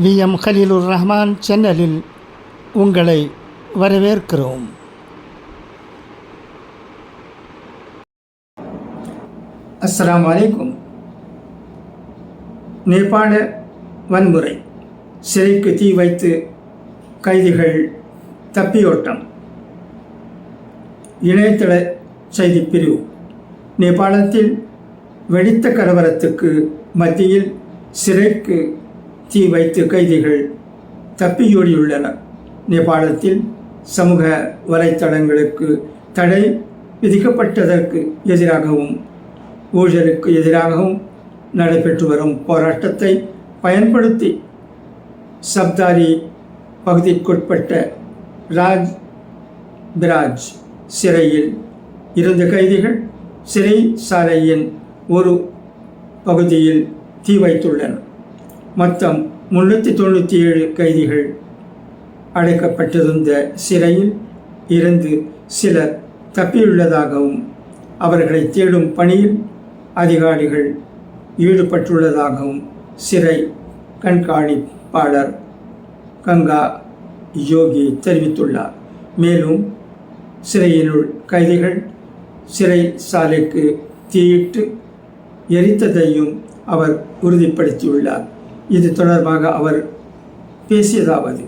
We. M. Haleelur Rahman சேனலில் உங்களை வரவேற்கிறோம். அஸ்லாம் வலைக்கும் நேபாள வன்முறை. சிறைக்கு தீ வைத்து கைதிகள் தப்பியோட்டம். இணையதள செய்திப் பிரிவு. நேபாளத்தில் வெடித்த கலவரத்துக்கு மத்தியில் சிறைக்கு தீ வைத்து கைதிகள் தப்பியோடியுள்ளனர் நேபாளத்தில் சமூக வலைத்தளங்களுக்கு தடை விதிக்கப்பட்டதற்கு எதிராகவும் ஊழலுக்கு எதிராகவும் நடைபெற்று வரும் போராட்டத்தை பயன்படுத்தி சப்தாரி பகுதிக்குட்பட்ட ராஜ் பிராஜ் சிறையில் இருந்த கைதிகள் சிறை சாலையின் ஒரு பகுதியில் தீ வைத்துள்ளனர். மொத்தம் முன்னூற்றி தொண்ணூற்றி ஏழு கைதிகள் அடைக்கப்பட்டிருந்த சிறையில் இருந்து சிலர் தப்பியுள்ளதாகவும் அவர்களை தேடும் பணியில் அதிகாரிகள் ஈடுபட்டுள்ளதாகவும் சிறை கண்காணிப்பாளர் கங்கா யோகி தெரிவித்துள்ளார். மேலும் சிறையினுள் கைதிகள் சிறை சாலைக்கு தீயிட்டு எரித்ததையும் அவர் உறுதிப்படுத்தியுள்ளார். இது தொடர்பாக அவர் பேசியதாவது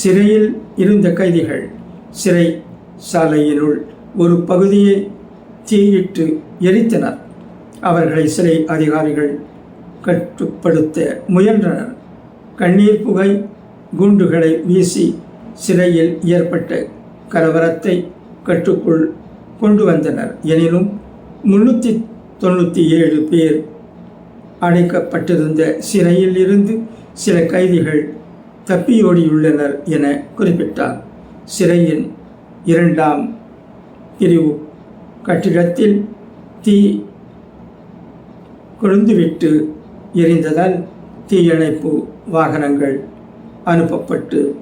சிறையில் இருந்த கைதிகள் சிறை சாலையினுள் ஒரு பகுதியை தீயிட்டு எரித்தனர். அவர்களை சிறை அதிகாரிகள் கட்டுப்படுத்த முயன்றனர். கண்ணீர் புகை குண்டுகளை வீசி சிறையில் ஏற்பட்ட கலவரத்தை கட்டுக்குள் கொண்டு வந்தனர். எனினும் முன்னூற்றி தொண்ணூற்றி ஏழு பேர் அடைக்கப்பட்டிருந்த சிறையில் இருந்து சில கைதிகள் தப்பியோடியுள்ளனர் என குறிப்பிட்டார். சிறையின் இரண்டாம் பிரிவு கட்டிடத்தில் தீ கொழுந்துவிட்டு எரிந்ததால் தீயணைப்பு வாகனங்கள் அனுப்பப்பட்டு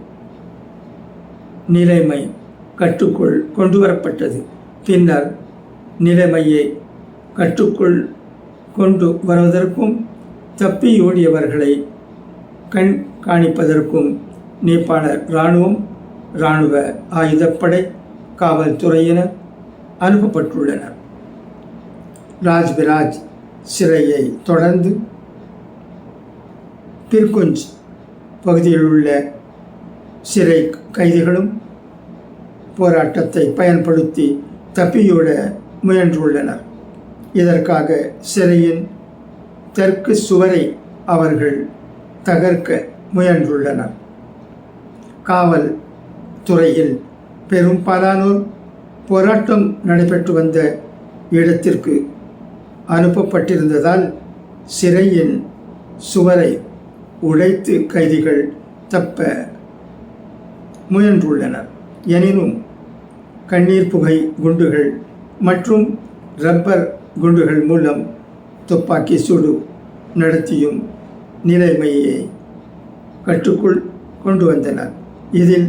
நிலைமை கட்டுக்குள் கொண்டு வரப்பட்டது பின்னர் நிலைமையை கட்டுக்குள் கொண்டு வருவதற்கும் தப்பியோடியவர்களை கண்காணிப்பதற்கும் நேபாள இராணுவம் இராணுவ ஆயுதப்படை காவல்துறையினர் அனுப்பப்பட்டுள்ளனர். ராஜ்பிராஜ் சிறையை தொடர்ந்து பிர்குஞ்ச் பகுதியில் உள்ள சிறை கைதிகளும் போராட்டத்தை பயன்படுத்தி தப்பியோட முயன்றுள்ளனர். இதற்காக சிறையின் தெற்கு சுவரை அவர்கள் தகர்க்க முயன்றுள்ளனர். காவல் துறையில் பெரும்பாலானோர் போராட்டம் நடைபெற்று வந்த இடத்திற்கு அனுப்பப்பட்டிருந்ததால் சிறையின் சுவரை உடைத்து கைதிகள் தப்ப முயன்றுள்ளனர். எனினும் கண்ணீர் புகை குண்டுகள் மற்றும் ரப்பர் குண்டுகள் மூலம் துப்பாக்கி சூடு நடத்தியும் நிலைமையை கட்டுக்குள் கொண்டு வந்தனர். இதில்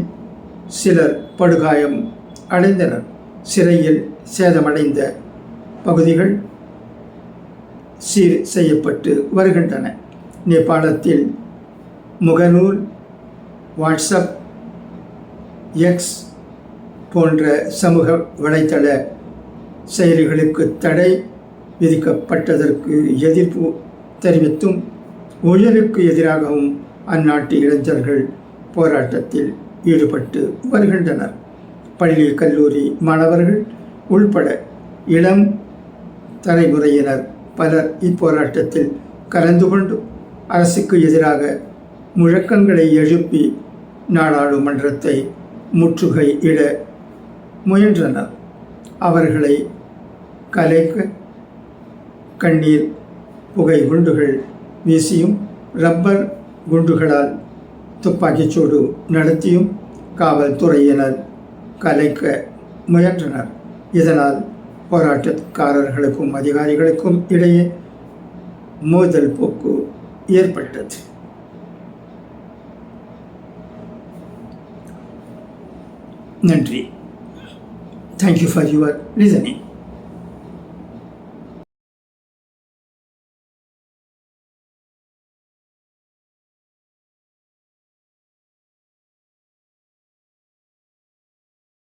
சிலர் படுகாயம் அடைந்தனர். சிறையில் சேதமடைந்த பகுதிகள் சீர் செய்யப்பட்டு வருகின்றன. நேபாளத்தில் முகநூல் வாட்ஸ்அப் எக்ஸ் போன்ற சமூக வலைத்தள செயலிகளுக்கு தடை விதிக்கப்பட்டதற்கு எதிர்ப்பு தெரிவித்தும் உயருக்கு எதிராகவும் அந்நாட்டு இளைஞர்கள் போராட்டத்தில் ஈடுபட்டு வருகின்றனர். பள்ளி கல்லூரி மாணவர்கள் உள்பட இளம் தலைமுறையினர் பலர் இப்போராட்டத்தில் கலந்து கொண்டு அரசுக்கு எதிராக முழக்கங்களை எழுப்பி நாடாளுமன்றத்தை முற்றுகை இட முயன்றனர். அவர்களை கலைக்க கண்ணீர் புகை குண்டுகள் வீசியும் ரப்பர் குண்டுகளால் துப்பாக்கிச்சூடு நடத்தியும் காவல்துறையினர் கலைக்க முயன்றனர். இதனால் போராட்டக்காரர்களுக்கும் அதிகாரிகளுக்கும் இடையே மோதல் போக்கு ஏற்பட்டது. நன்றி. Thank you for your listening